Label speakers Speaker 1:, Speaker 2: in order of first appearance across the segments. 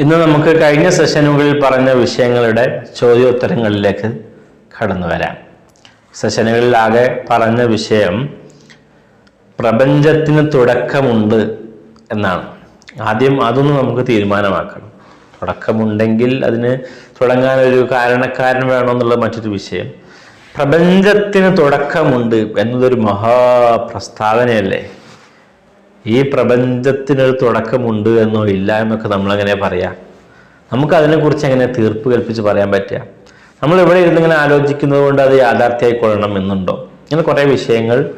Speaker 1: ഇന്ന് നമുക്ക് കഴിഞ്ഞ സെഷനുകളിൽ പറഞ്ഞ വിഷയങ്ങളുടെ ചോദ്യോത്തരങ്ങളിലേക്ക് കടന്നു വരാം. സെഷനുകളിൽ ആകെ പറഞ്ഞ വിഷയം പ്രപഞ്ചത്തിന് തുടക്കമുണ്ട് എന്നാണ്. ആദ്യം അതൊന്ന് നമുക്ക് തീരുമാനമാക്കണം. തുടക്കമുണ്ടെങ്കിൽ അതിന് തുടങ്ങാൻ ഒരു കാരണക്കാരൻ വേണമെന്നുള്ളത് മറ്റൊരു വിഷയം. പ്രപഞ്ചത്തിന് തുടക്കമുണ്ട് എന്നതൊരു മഹാപ്രസ്താവനയല്ലേ? ഈ പ്രപഞ്ചത്തിനൊരു തുടക്കമുണ്ട് എന്നോ ഇല്ല എന്നൊക്കെ നമ്മളെങ്ങനെ പറയാം? നമുക്ക് അതിനെക്കുറിച്ച് എങ്ങനെ തീർപ്പ് കൽപ്പിച്ച് പറയാൻ പറ്റുക നമ്മൾ ഇവിടെ ഇരുന്നിങ്ങനെ ആലോചിക്കുന്നത് കൊണ്ട് അത് യാഥാർത്ഥ്യമായിക്കൊള്ളണം എന്നുണ്ടോ? ഇങ്ങനെ കുറേ വിഷയങ്ങൾ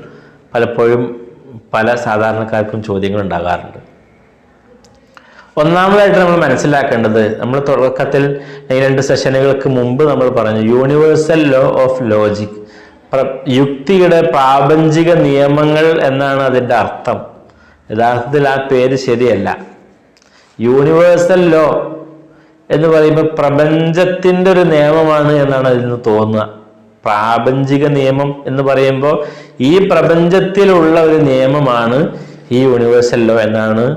Speaker 1: പലപ്പോഴും പല സാധാരണക്കാർക്കും ചോദ്യങ്ങൾ ഉണ്ടാകാറുണ്ട്. ഒന്നാമതായിട്ട് നമ്മൾ മനസ്സിലാക്കേണ്ടത് നമ്മൾ തുടക്കത്തിൽ ഈ രണ്ട് സെഷനുകൾക്ക് മുമ്പ് നമ്മൾ പറഞ്ഞു യൂണിവേഴ്സൽ ലോ ഓഫ് ലോജിക് യുക്തിയുടെ പ്രാപഞ്ചിക നിയമങ്ങൾ എന്നാണ് അതിന്റെ അർത്ഥം. യഥാർത്ഥത്തിൽ ആ പേര് ശരിയല്ല. യൂണിവേഴ്സൽ ലോ എന്ന് പറയുമ്പോൾ പ്രപഞ്ചത്തിന്റെ ഒരു നിയമമാണ് എന്നാണ് അതിൽ നിന്ന് തോന്നുക. പ്രാപഞ്ചിക നിയമം എന്ന് പറയുമ്പോൾ ഈ പ്രപഞ്ചത്തിലുള്ള ഒരു നിയമമാണ് ഈ യൂണിവേഴ്സൽ ലോ എന്നാണ്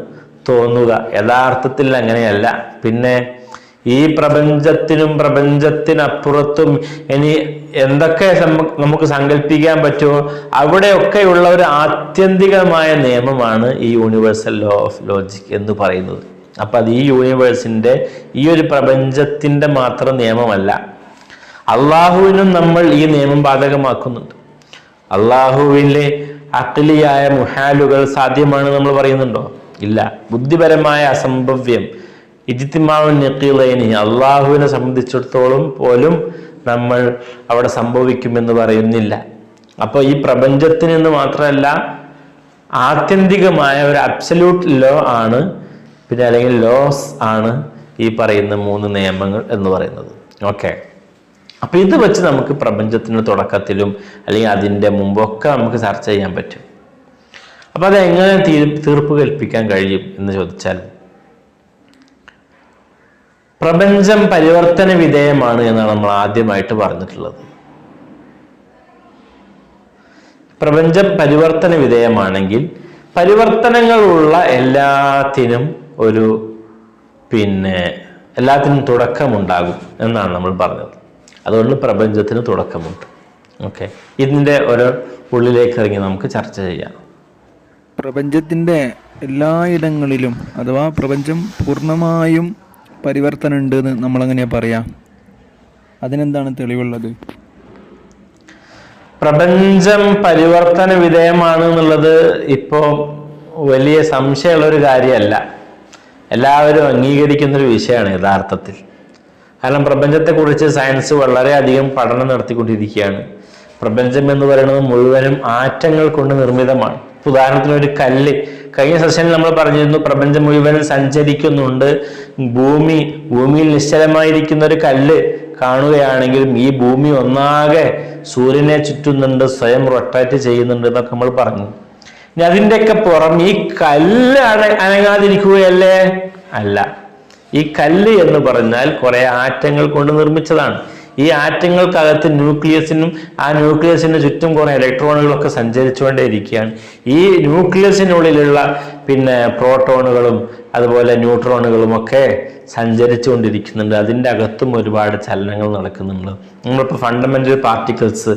Speaker 1: തോന്നുക. യഥാർത്ഥത്തിൽ അങ്ങനെയല്ല. പിന്നെ ഈ പ്രപഞ്ചത്തിനും പ്രപഞ്ചത്തിനപ്പുറത്തും ഇനി എന്തൊക്കെ നമുക്ക് സങ്കല്പിക്കാൻ പറ്റുമോ? അവിടെയൊക്കെയുള്ള ഒരു ആത്യന്തികമായ നിയമമാണ് ഈ യൂണിവേഴ്സൽ ലോ ഓഫ് ലോജിക് എന്ന് പറയുന്നത്. അപ്പൊ അത് ഈ യൂണിവേഴ്സിന്റെ ഈ ഒരു പ്രപഞ്ചത്തിന്റെ മാത്രം നിയമമല്ല. അള്ളാഹുവിനും നമ്മൾ ഈ നിയമം ബാധകമാക്കുന്നുണ്ട്. അള്ളാഹുവിലെ അക്ലിയായ മുഹാലുകൾ സാധ്യമാണ് നമ്മൾ പറയുന്നുണ്ടോ? ഇല്ല. ബുദ്ധിപരമായ അസംഭവ്യം ഇജിത്തിമാവൻ നെക്കീലൈനി അള്ളാഹുവിനെ സംബന്ധിച്ചിടത്തോളം പോലും നമ്മൾ അവിടെ സംഭവിക്കുമെന്ന് പറയുന്നില്ല. അപ്പോൾ ഈ പ്രപഞ്ചത്തിൽ നിന്ന് മാത്രമല്ല ആത്യന്തികമായ ഒരു അബ്സല്യൂട്ട് ലോ ആണ് പിന്നെ അല്ലെങ്കിൽ ലോസ് ആണ് ഈ പറയുന്ന മൂന്ന് നിയമങ്ങൾ എന്ന് പറയുന്നത്. ഓക്കെ അപ്പൊ ഇത് വെച്ച് നമുക്ക് പ്രപഞ്ചത്തിന്റെ തുടക്കത്തിലും അല്ലെങ്കിൽ അതിന്റെ മുമ്പൊക്കെ നമുക്ക് ചർച്ച ചെയ്യാൻ പറ്റും. അപ്പൊ അത് എങ്ങനെ തീർപ്പ് കൽപ്പിക്കാൻ കഴിയും എന്ന് ചോദിച്ചാൽ പ്രപഞ്ചം പരിവർത്തന വിധേയമാണ് എന്നാണ് നമ്മൾ ആദ്യമായിട്ട് പറഞ്ഞിട്ടുള്ളത്. പ്രപഞ്ചം പരിവർത്തന വിധേയമാണെങ്കിൽ പരിവർത്തനങ്ങളുള്ള എല്ലാത്തിനും ഒരു പിന്നെ എല്ലാത്തിനും തുടക്കമുണ്ടാകും എന്നാണ് നമ്മൾ പറഞ്ഞത്. അതുകൊണ്ട് പ്രപഞ്ചത്തിന് തുടക്കമുണ്ട്. ഓക്കെ ഇതിന്റെ ഒരു ഉള്ളിലേക്ക് ഇറങ്ങി നമുക്ക് ചർച്ച ചെയ്യാം.
Speaker 2: പ്രപഞ്ചത്തിന്റെ എല്ലായിടങ്ങളിലും അഥവാ പ്രപഞ്ചം പൂർണമായും പരിവർത്തനം ഉണ്ടെന്ന് നമ്മളെങ്ങനെയാ പറയാ? അതിനെന്താണ് തെളിവുള്ളത്?
Speaker 1: പ്രപഞ്ചം പരിവർത്തന വിധേയമാണ് എന്നുള്ളത് ഇപ്പോൾ വലിയ സംശയമുള്ള ഒരു കാര്യമല്ല. എല്ലാവരും അംഗീകരിക്കുന്ന ഒരു വിഷയമാണ് യഥാർത്ഥത്തിൽ. കാരണം പ്രപഞ്ചത്തെക്കുറിച്ച് സയൻസ് വളരെയധികം പഠനം നടത്തിക്കൊണ്ടിരിക്കുകയാണ്. പ്രപഞ്ചം എന്ന് പറയുന്നത് മുഴുവനും ആറ്റങ്ങൾ കൊണ്ട് നിർമ്മിതമാണ്. ഉദാഹരണത്തിന് ഒരു കല്ല് കഴിഞ്ഞ സെഷനിൽ നമ്മൾ പറഞ്ഞിരുന്നു പ്രപഞ്ചം മുഴുവനും സഞ്ചരിക്കുന്നുണ്ട്. ഭൂമി ഭൂമിയിൽ നിശ്ചലമായിരിക്കുന്ന ഒരു കല്ല് കാണുകയാണെങ്കിലും ഈ ഭൂമി ഒന്നാകെ സൂര്യനെ ചുറ്റുന്നുണ്ട് സ്വയം റൊട്ടേറ്റ് ചെയ്യുന്നുണ്ട് എന്നൊക്കെ നമ്മൾ പറഞ്ഞു. ഇനി അതിന്റെയൊക്കെ പുറം ഈ കല്ല് അനങ്ങാതിരിക്കുകയല്ലേ? അല്ല. ഈ കല്ല് എന്ന് പറഞ്ഞാൽ കുറെ ആറ്റങ്ങൾ കൊണ്ട് നിർമ്മിച്ചതാണ്. ഈ ആറ്റങ്ങൾക്കകത്ത് ന്യൂക്ലിയസിനും ആ ന്യൂക്ലിയസിന് ചുറ്റും കുറെ ഇലക്ട്രോണുകളൊക്കെ സഞ്ചരിച്ചുകൊണ്ടേയിരിക്കുകയാണ്. ഈ ന്യൂക്ലിയസിനുള്ളിലുള്ള പിന്നെ പ്രോട്ടോണുകളും അതുപോലെ ന്യൂട്രോണുകളും ഒക്കെ സഞ്ചരിച്ചുകൊണ്ടിരിക്കുന്നുണ്ട്. അതിന്റെ അകത്തും ഒരുപാട് ചലനങ്ങൾ നടക്കുന്നുണ്ട്. നമ്മളിപ്പോൾ ഫണ്ടമെന്റൽ പാർട്ടിക്കിൾസ്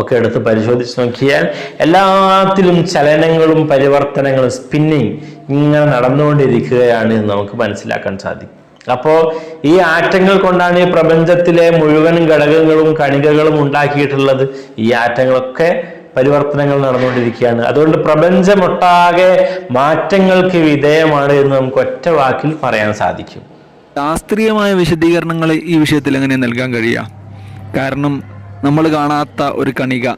Speaker 1: ഒക്കെ എടുത്ത് പരിശോധിച്ച് നോക്കിയാൽ എല്ലാത്തിലും ചലനങ്ങളും പരിവർത്തനങ്ങളും സ്പിന്നിങ് ഇങ്ങനെ നടന്നുകൊണ്ടിരിക്കുകയാണ് എന്ന് നമുക്ക് മനസ്സിലാക്കാൻ സാധിക്കും. അപ്പോൾ ഈ ആറ്റങ്ങൾ കൊണ്ടാണ് ഈ പ്രപഞ്ചത്തിലെ മുഴുവൻ ഘടകങ്ങളും കണികകളും ഉണ്ടാക്കിയിട്ടുള്ളത്. ഈ ആറ്റങ്ങളൊക്കെ പരിവർത്തനങ്ങൾ നടന്നുകൊണ്ടിരിക്കുകയാണ്. അതുകൊണ്ട് പ്രപഞ്ചമൊട്ടാകെ മാറ്റങ്ങൾക്ക് വിധേയമാണ് എന്ന് നമുക്ക് ഒറ്റ വാക്കിൽ പറയാൻ സാധിക്കും.
Speaker 2: ശാസ്ത്രീയമായ വിശദീകരണങ്ങൾ ഈ വിഷയത്തിൽ എങ്ങനെ നൽകാൻ കഴിയുക കാരണം നമ്മൾ കാണാത്ത ഒരു കണിക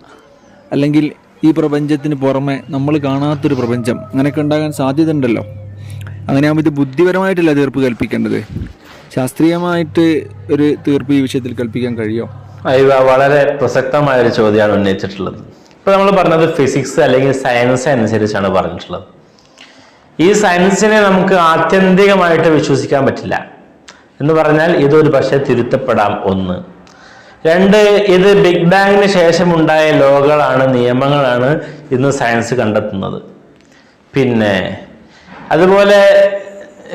Speaker 2: അല്ലെങ്കിൽ ഈ പ്രപഞ്ചത്തിന് പുറമെ നമ്മൾ കാണാത്തൊരു പ്രപഞ്ചം അങ്ങനെയൊക്കെ ഉണ്ടാകാൻ സാധ്യത ഉണ്ടല്ലോ അങ്ങനെയാകുമ്പോൾ ഇത് ബുദ്ധിപരമായിട്ടല്ല തീർപ്പ് കൽപ്പിക്കേണ്ടത് ശാസ്ത്രീയമായിട്ട് ഒരു തീർപ്പ് ഈ വിഷയത്തിൽ കൽപ്പിക്കാൻ കഴിയുമോ
Speaker 1: വളരെ പ്രസക്തമായ ഒരു ചോദ്യമാണ് ഉന്നയിച്ചിട്ടുള്ളത്. ഇപ്പൊ നമ്മൾ പറഞ്ഞത് ഫിസിക്സ് അല്ലെങ്കിൽ സയൻസ് അനുസരിച്ചാണ് പറഞ്ഞിട്ടുള്ളത്. ഈ സയൻസിനെ നമുക്ക് ആത്യന്തികമായിട്ട് വിശ്വസിക്കാൻ പറ്റില്ല. എന്ന് പറഞ്ഞാൽ ഇതൊരു പക്ഷേ തിരുത്തപ്പെടാം ഒന്ന്. രണ്ട് ഇത് ബിഗ് ബാങ്ങിന് ശേഷമുണ്ടായ ലോകങ്ങളാണ് നിയമങ്ങളാണ് ഇന്ന് സയൻസ് കണ്ടെത്തുന്നത്. പിന്നെ അതുപോലെ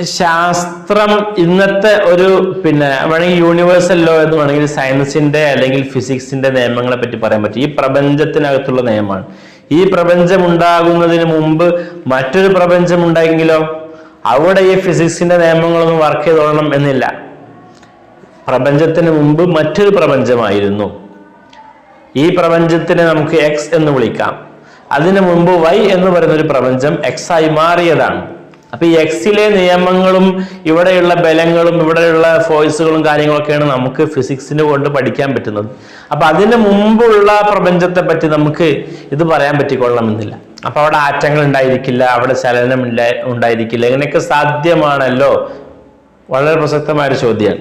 Speaker 1: ശാസ്ത്രം ഇന്നത്തെ ഒരു പിന്നെ വേണമെങ്കിൽ യൂണിവേഴ്സൽ ലോ എന്ന് വേണമെങ്കിൽ സയൻസിന്റെ അല്ലെങ്കിൽ ഫിസിക്സിന്റെ നിയമങ്ങളെ പറ്റി പറയാൻ പറ്റും. ഈ പ്രപഞ്ചത്തിനകത്തുള്ള നിയമമാണ്. ഈ പ്രപഞ്ചം ഉണ്ടാകുന്നതിന് മുമ്പ് മറ്റൊരു പ്രപഞ്ചം ഉണ്ടായെങ്കിലോ അവിടെ ഈ ഫിസിക്സിന്റെ നിയമങ്ങളൊന്നും വർക്ക് ചെയ്തോളണം എന്നില്ല. പ്രപഞ്ചത്തിന് മുമ്പ് മറ്റൊരു പ്രപഞ്ചമായിരുന്നു. ഈ പ്രപഞ്ചത്തിനെ നമുക്ക് എക്സ് എന്ന് വിളിക്കാം. അതിനു മുമ്പ് വൈ എന്ന് പറയുന്ന ഒരു പ്രപഞ്ചം എക്സ് ആയി മാറിയതാണ്. അപ്പൊ ഈ എക്സിലെ നിയമങ്ങളും ഇവിടെയുള്ള ബലങ്ങളും ഇവിടെയുള്ള ഫോഴ്സുകളും കാര്യങ്ങളൊക്കെയാണ് നമുക്ക് ഫിസിക്സിന് കൊണ്ട് പഠിക്കാൻ പറ്റുന്നത്. അപ്പൊ അതിന് മുമ്പുള്ള പ്രപഞ്ചത്തെ പറ്റി നമുക്ക് ഇത് പറയാൻ പറ്റിക്കൊള്ളണമെന്നില്ല. അപ്പൊ അവിടെ ആറ്റങ്ങൾ ഉണ്ടായിരിക്കില്ല അവിടെ ചലനം ഉണ്ടായിരിക്കില്ല. ഇങ്ങനെയൊക്കെ സാധ്യമാണല്ലോ? വളരെ പ്രസക്തമായ ഒരു ചോദ്യമാണ്.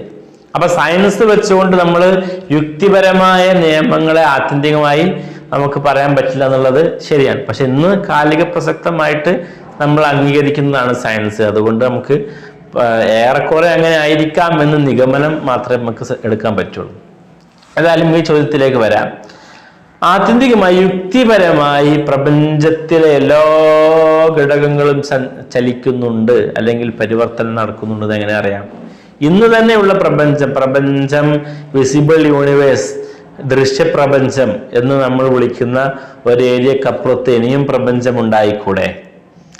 Speaker 1: അപ്പൊ സയൻസ് വെച്ചുകൊണ്ട് നമ്മൾ യുക്തിപരമായ നിയമങ്ങളെ ആത്യന്തികമായി നമുക്ക് പറയാൻ പറ്റില്ല എന്നുള്ളത് ശരിയാണ്. പക്ഷെ ഇന്ന് കാലിക പ്രസക്തമായിട്ട് നമ്മൾ അംഗീകരിക്കുന്നതാണ് സയൻസ്. അതുകൊണ്ട് നമുക്ക് ഏറെക്കുറെ അങ്ങനെ ആയിരിക്കാം എന്ന് നിഗമനം മാത്രമേ നമുക്ക് എടുക്കാൻ പറ്റുള്ളൂ. ഏതായാലും ഈ ചോദ്യത്തിലേക്ക് വരാം. ആത്യന്തികമായി യുക്തിപരമായി പ്രപഞ്ചത്തിലെ എല്ലാ ഘടകങ്ങളും ചലിക്കുന്നുണ്ട്. അല്ലെങ്കിൽ പരിവർത്തനം നടക്കുന്നുണ്ട് എങ്ങനെ അറിയാം? ഇന്ന് തന്നെയുള്ള പ്രപഞ്ചം പ്രപഞ്ചം വിസിബിൾ യൂണിവേഴ്സ് ദൃശ്യപ്രപഞ്ചം എന്ന് നമ്മൾ വിളിക്കുന്ന ഒരു ഏരിയക്കപ്പുറത്ത് ഇനിയും പ്രപഞ്ചം ഉണ്ടായിക്കൂടെ?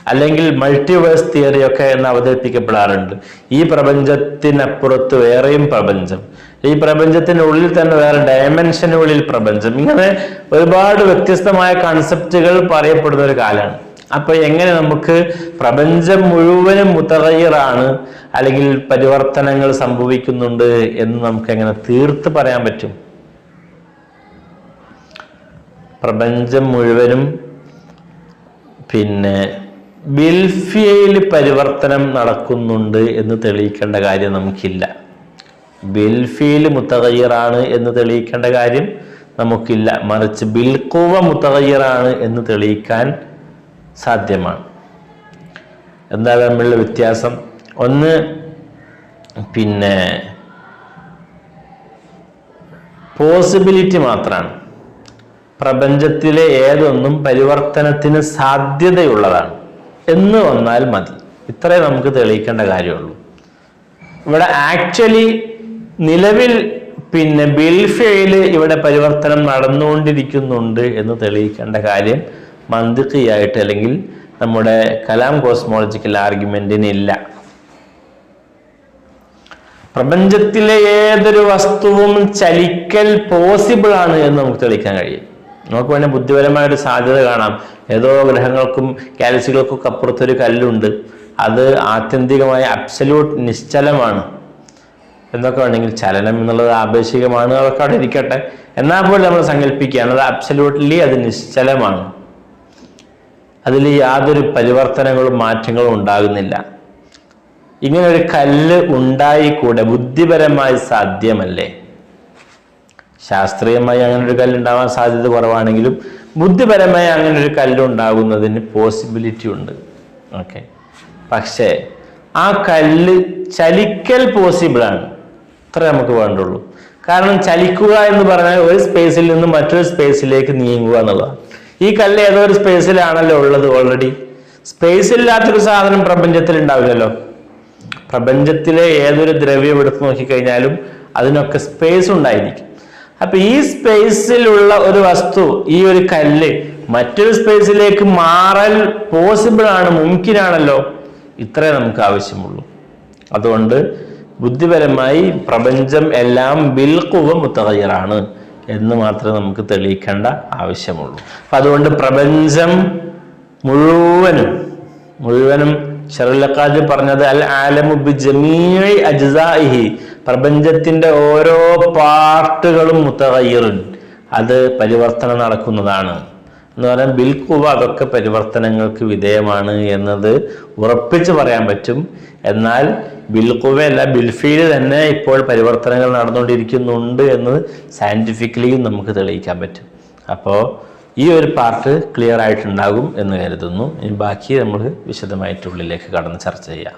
Speaker 1: അല്ലെങ്കിൽ മൾട്ടിവേഴ്സ് തിയറി ഒക്കെ എന്ന് അവതരിപ്പിക്കപ്പെടാറുണ്ട്. ഈ പ്രപഞ്ചത്തിനപ്പുറത്ത് വേറെയും പ്രപഞ്ചം. ഈ പ്രപഞ്ചത്തിനുള്ളിൽ തന്നെ വേറെ ഡയമെൻഷനുകളിൽ പ്രപഞ്ചം. ഇങ്ങനെ ഒരുപാട് വ്യത്യസ്തമായ കൺസെപ്റ്റുകൾ പറയപ്പെടുന്ന ഒരു കാലമാണ്. അപ്പൊ എങ്ങനെ നമുക്ക് പ്രപഞ്ചം മുഴുവനും മുത്തറയറാണ് അല്ലെങ്കിൽ പരിവർത്തനങ്ങൾ സംഭവിക്കുന്നുണ്ട് എന്ന് നമുക്ക് എങ്ങനെ തീർത്ത് പറയാൻ പറ്റും? പ്രപഞ്ചം മുഴുവനും പിന്നെ ബിൽഫിയയിൽ പരിവർത്തനം നടക്കുന്നുണ്ട് എന്ന് തെളിയിക്കേണ്ട കാര്യം നമുക്കില്ല. ബെൽഫിയിൽ മുത്തകയ്യറാണ് എന്ന് തെളിയിക്കേണ്ട കാര്യം നമുക്കില്ല. മറിച്ച് ബിൽക്കുവ മുത്തകയ്യറാണ് എന്ന് തെളിയിക്കാൻ സാധ്യമാണ്. എന്താ തമ്മിലുള്ള വ്യത്യാസം? ഒന്ന് പിന്നെ പോസിബിലിറ്റി മാത്രമാണ്. പ്രപഞ്ചത്തിലെ ഏതൊന്നും പരിവർത്തനത്തിന് സാധ്യതയുള്ളതാണ്. എന്ന് വന്നാൽ മതി. ഇത്രേ നമുക്ക് തെളിയിക്കേണ്ട കാര്യമുള്ളൂ. ഇവിടെ ആക്ച്വലി നിലവിൽ പിന്നെ ബിൽഫയിൽ ഇവിടെ പരിവർത്തനം നടന്നുകൊണ്ടിരിക്കുന്നുണ്ട് എന്ന് തെളിയിക്കേണ്ട കാര്യം മന്ദിക്കിയായിട്ട് അല്ലെങ്കിൽ നമ്മുടെ കലാം കോസ്മോളജിക്കൽ ആർഗ്യുമെന്റിന് ഇല്ല. പ്രപഞ്ചത്തിലെ ഏതൊരു വസ്തുവും ചലിക്കൽ പോസിബിൾ ആണ് എന്ന് നമുക്ക് തെളിയിക്കാൻ കഴിയും. നമുക്ക് വേണേൽ ബുദ്ധിപരമായ ഒരു സാധ്യത കാണാം. ഏതോ ഗ്രഹങ്ങൾക്കും ഗാലക്സികൾക്കൊക്കെ അപ്പുറത്തൊരു കല്ലുണ്ട്. അത് ആത്യന്തികമായ അബ്സല്യൂട്ട് നിശ്ചലമാണ്. എന്നൊക്കെ വേണമെങ്കിൽ ചലനം എന്നുള്ളത് ആപേക്ഷികമാണ്. അതൊക്കെ അവിടെ ഇരിക്കട്ടെ. എന്നാൽ പോലും നമ്മൾ സങ്കല്പിക്കുകയാണ് അത് അബ്സല്യൂട്ട്ലി അത് നിശ്ചലമാണ്. അതിൽ യാതൊരു പരിവർത്തനങ്ങളും മാറ്റങ്ങളും ഉണ്ടാകുന്നില്ല. ഇങ്ങനെ ഒരു കല്ല് ഉണ്ടായിക്കൂടെ? ബുദ്ധിപരമായി സാധ്യമല്ലേ? ശാസ്ത്രീയമായി അങ്ങനെ ഒരു കല്ല് ഉണ്ടാവാൻ സാധ്യത കുറവാണെങ്കിലും ബുദ്ധിപരമായി അങ്ങനെ ഒരു കല്ല് ഉണ്ടാകുന്നതിന് പോസിബിലിറ്റി ഉണ്ട്. ഓക്കെ പക്ഷേ ആ കല്ല് ചലിക്കൽ പോസിബിളാണ് അത്ര നമുക്ക് വേണ്ടുള്ളൂ. കാരണം ചലിക്കുക എന്ന് പറഞ്ഞാൽ ഒരു സ്പേസിൽ നിന്ന് മറ്റൊരു സ്പേസിലേക്ക് നീങ്ങുക എന്നുള്ളതാണ്. ഈ കല്ല് ഏതോ ഒരു സ്പേസിലാണല്ലോ ഉള്ളത് ഓൾറെഡി സ്പേസ് ഇല്ലാത്തൊരു സാധനം പ്രപഞ്ചത്തിൽ ഉണ്ടാവില്ലല്ലോ. പ്രപഞ്ചത്തിലെ ഏതൊരു ദ്രവ്യം എടുത്ത് നോക്കിക്കഴിഞ്ഞാലും അതിനൊക്കെ സ്പേസ് ഉണ്ടായിരിക്കും. അപ്പൊ ഈ സ്പേസിലുള്ള ഒരു വസ്തു ഈ ഒരു കല്ല് മറ്റൊരു സ്പേസിലേക്ക് മാറൽ പോസിബിൾ ആണ് മുമ്കിനാണല്ലോ ഇത്രേ നമുക്ക് ആവശ്യമുള്ളൂ. അതുകൊണ്ട് ബുദ്ധിപരമായി പ്രപഞ്ചം എല്ലാം ബിൽക്കുവ മുത്തകയറാണ് എന്ന് മാത്രമേ നമുക്ക് തെളിയിക്കേണ്ട ആവശ്യമുള്ളൂ. അപ്പൊ അതുകൊണ്ട് പ്രപഞ്ചം മുഴുവനും മുഴുവനും ഷറുലക്കാജ് പറഞ്ഞത് അൽ ആലമു ബി ജമീഇ അജ്സാഇഹി. പ്രപഞ്ചത്തിന്റെ ഓരോ പാർട്ടുകളും മുത്തകയ്യറുൻ അത് പരിവർത്തനം നടക്കുന്നതാണ്. എന്ന് പറഞ്ഞാൽ ബിൽക്കുവ അതൊക്കെ പരിവർത്തനങ്ങൾക്ക് വിധേയമാണ് എന്നത് ഉറപ്പിച്ച് പറയാൻ പറ്റും. എന്നാൽ ബിൽക്കുവയല്ല ബിൽഫീൽ തന്നെ ഇപ്പോൾ പരിവർത്തനങ്ങൾ നടന്നുകൊണ്ടിരിക്കുന്നുണ്ട് എന്ന് സയന്റിഫിക്കലിയും നമുക്ക് തെളിയിക്കാൻ പറ്റും. അപ്പോൾ ഈ ഒരു പാർട്ട് ക്ലിയർ ആയിട്ടുണ്ടാകും എന്ന് കരുതുന്നു. ഇനി ബാക്കി നമ്മൾ വിശദമായിട്ട് ഉള്ളിലേക്ക് കടന്ന് ചർച്ച ചെയ്യാം.